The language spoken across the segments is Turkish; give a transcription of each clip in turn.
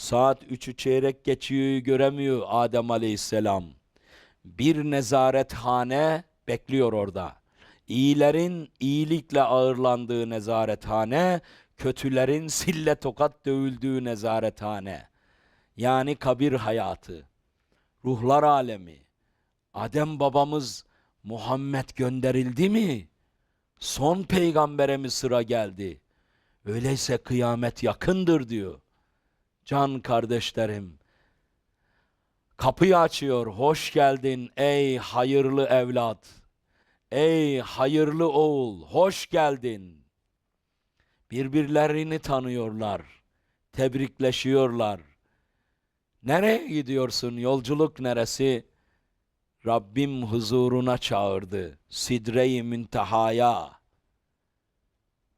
Saat üçü çeyrek geçiyor göremiyor Adem Aleyhisselam. Bir nezarethane bekliyor orada. İyilerin iyilikle ağırlandığı nezarethane, kötülerin sille tokat dövüldüğü nezarethane. Yani kabir hayatı, ruhlar alemi. Adem babamız Muhammed gönderildi mi? Son peygambere mi sıra geldi? Öyleyse kıyamet yakındır diyor. Can kardeşlerim, kapıyı açıyor. Hoş geldin ey hayırlı evlat. Ey hayırlı oğul, hoş geldin. Birbirlerini tanıyorlar, tebrikleşiyorlar. Nereye gidiyorsun? Yolculuk neresi? Rabbim huzuruna çağırdı. Sidre-i müntehaya.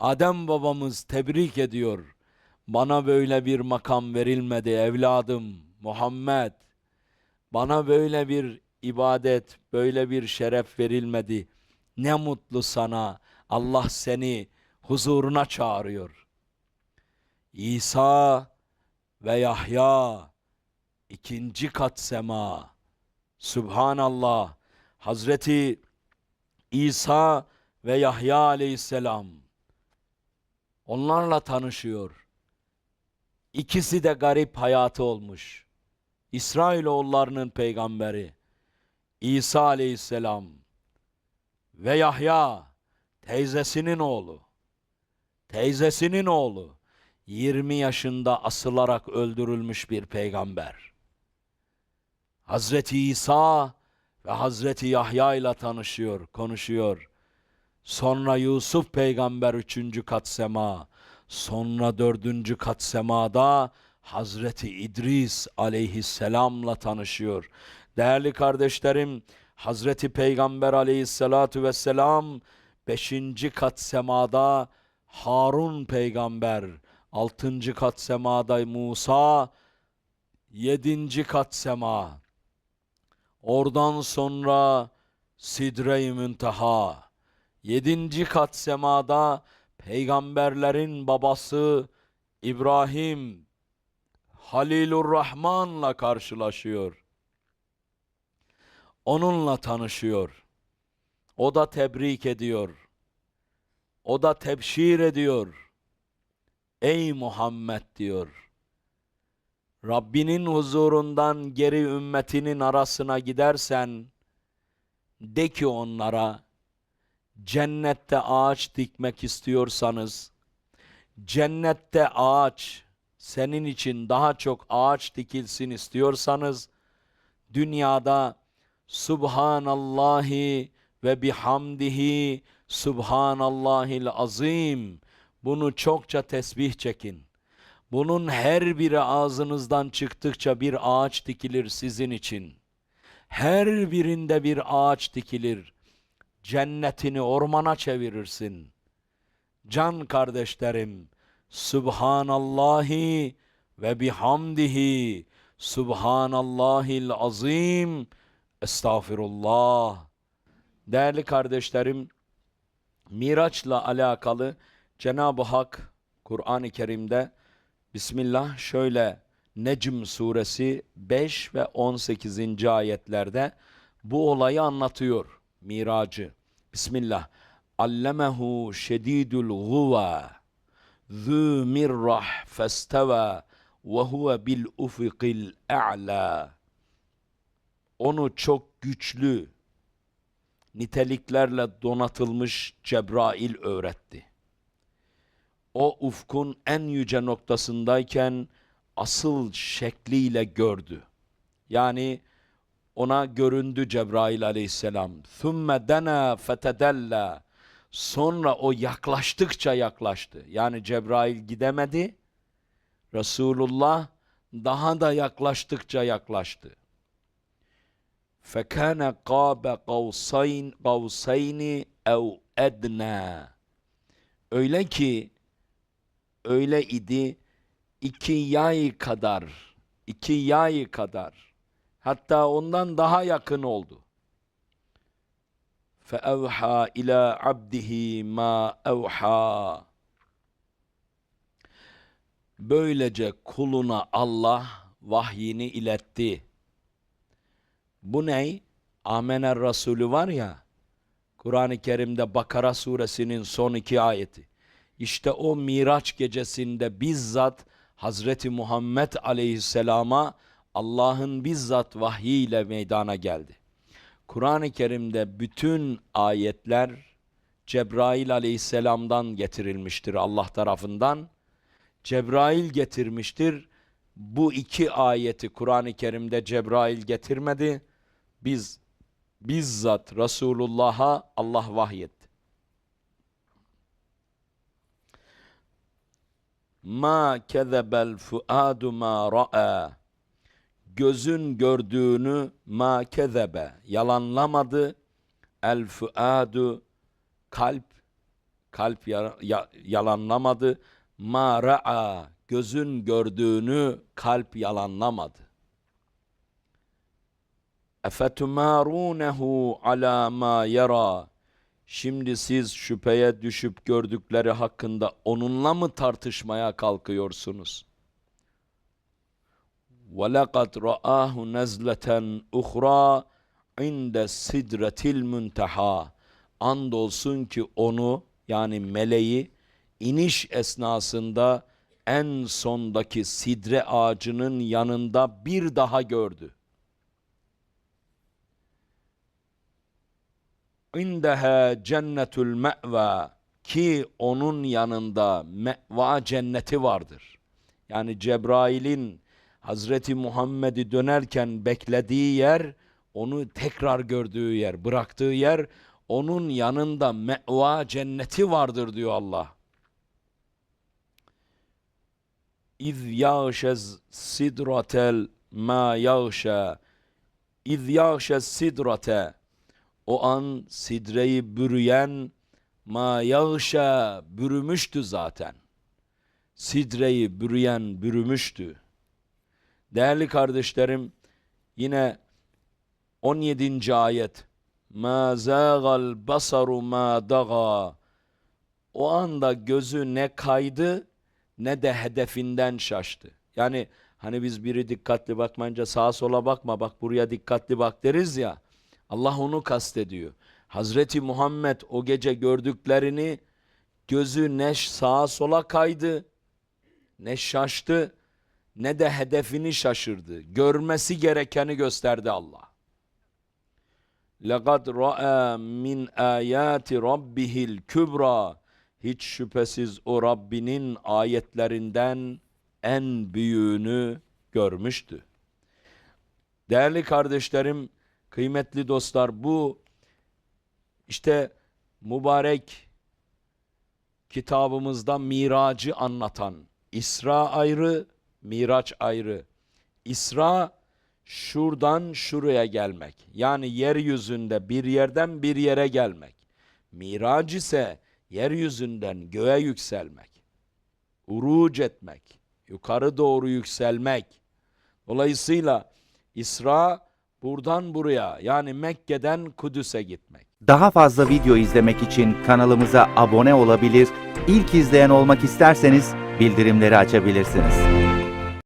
Adem babamız tebrik ediyor. Bana böyle bir makam verilmedi evladım Muhammed. Bana böyle bir ibadet, böyle bir şeref verilmedi. Ne mutlu sana. Allah seni huzuruna çağırıyor. İsa ve Yahya ikinci kat sema. Subhanallah. Hazreti İsa ve Yahya aleyhisselam onlarla tanışıyor. İkisi de garip hayatı olmuş. İsrailoğullarının peygamberi İsa aleyhisselam ve Yahya teyzesinin oğlu. Teyzesinin oğlu 20 yaşında asılarak öldürülmüş bir peygamber. Hazreti İsa ve Hazreti Yahya ile tanışıyor, konuşuyor. Sonra Yusuf peygamber üçüncü kat sema. Sonra dördüncü kat semada Hazreti İdris aleyhisselamla tanışıyor. Değerli kardeşlerim, Hazreti Peygamber aleyhissalatu vesselam beşinci kat semada Harun peygamber, altıncı kat semada Musa, yedinci kat sema. Oradan sonra Sidre-i Münteha. Yedinci kat semada peygamberlerin babası İbrahim Halilur Rahman'la karşılaşıyor. Onunla tanışıyor. O da tebrik ediyor. O da tebşir ediyor. Ey Muhammed diyor. Rabbinin huzurundan geri ümmetinin arasına gidersen de ki onlara cennette ağaç dikmek istiyorsanız cennette ağaç senin için daha çok ağaç dikilsin istiyorsanız dünyada Subhanallahi ve bihamdihi Subhanallahil azim bunu çokça tesbih çekin. Bunun her biri ağzınızdan çıktıkça bir ağaç dikilir sizin için. Her birinde bir ağaç dikilir. Cennetini ormana çevirirsin. Can kardeşlerim, Subhanallahi ve bihamdihi Subhanallahil azim Estağfirullah. Değerli kardeşlerim, Miraç'la alakalı Cenab-ı Hak Kur'an-ı Kerim'de Bismillah şöyle Necm suresi 5 ve 18. ayetlerde bu olayı anlatıyor. Miracı. Bismillah. Allemehu şedidul guva zü mirrah festeva ve huve bil ufikil a'la onu çok güçlü niteliklerle donatılmış Cebrail öğretti. O ufkun en yüce noktasındayken asıl şekliyle gördü. Yani ona göründü Cebrail aleyhisselam. ثُمَّ دَنَا فَتَدَلَّا Sonra o yaklaştıkça yaklaştı. Yani Cebrail gidemedi. Resulullah daha da yaklaştıkça yaklaştı. فَكَانَ قَابَ قَوْسَيْنِ قَوْسَيْنِ اَوْ اَدْنَى Öyle ki, öyle idi, iki yay kadar, iki yay kadar, hatta ondan daha yakın oldu. فَاَوْحَى اِلَى عَبْدِهِ مَا اَوْحَى Böylece kuluna Allah vahyini iletti. Bu ney? Amener Resulü var ya, Kur'an-ı Kerim'de Bakara suresinin son iki ayeti. İşte o Miraç gecesinde bizzat Hazreti Muhammed aleyhisselama Allah'ın bizzat vahyiyle meydana geldi. Kur'an-ı Kerim'de bütün ayetler Cebrail aleyhisselamdan getirilmiştir Allah tarafından. Cebrail getirmiştir. Bu iki ayeti Kur'an-ı Kerim'de Cebrail getirmedi. Biz bizzat Resulullah'a Allah vahyetti. Ma kezebel fuadu ma ra'a. Gözün gördüğünü ma kezebe yalanlamadı. El fuadu kalp kalp ya- ya- yalanlamadı. Ma ra'a gözün gördüğünü kalp yalanlamadı. Efetumârûnehu alâ mâ yara. Şimdi siz şüpheye düşüp gördükleri hakkında onunla mı tartışmaya kalkıyorsunuz? وَلَقَدْ رَآهُ نَزْلَةً اُخْرَى عِنْدَ سِدْرَةِ الْمُنْتَحَى Andolsun ki onu yani meleği iniş esnasında en sondaki sidre ağacının yanında bir daha gördü. İndeha cennetul me'va ki onun yanında me'va cenneti vardır. Yani Cebrail'in Hazreti Muhammed'i dönerken beklediği yer, onu tekrar gördüğü yer, bıraktığı yer, onun yanında me'va cenneti vardır diyor Allah. İz yağşez sidratel ma yağşa İz yağşez sidrate o an sidreyi bürüyen ma yağşa bürümüştü zaten. Sidreyi bürüyen bürümüştü. Değerli kardeşlerim yine 17. ayet ma zâgal basaru ma daga o anda gözü ne kaydı ne de hedefinden şaştı. Yani hani biz biri dikkatli bakmayınca sağa sola bakma bak buraya dikkatli bak deriz ya. Allah onu kastediyor. Hazreti Muhammed o gece gördüklerini gözü ne sağa sola kaydı ne şaştı ne de hedefini şaşırdı. Görmesi gerekeni gösterdi Allah. لَقَدْ رَأَى مِنْ آيَاتِ رَبِّهِ الْكُبْرَى Hiç şüphesiz o Rabbinin ayetlerinden en büyüğünü görmüştü. Değerli kardeşlerim, kıymetli dostlar bu işte mübarek kitabımızda miracı anlatan İsra ayrı, Miraç ayrı. İsra şuradan şuraya gelmek. Yani yeryüzünde bir yerden bir yere gelmek. Miraç ise yeryüzünden göğe yükselmek. Uruc etmek. Yukarı doğru yükselmek. Dolayısıyla İsra buradan buraya yani Mekke'den Kudüs'e gitmek. Daha fazla video izlemek için kanalımıza abone olabilir, ilk izleyen olmak isterseniz bildirimleri açabilirsiniz.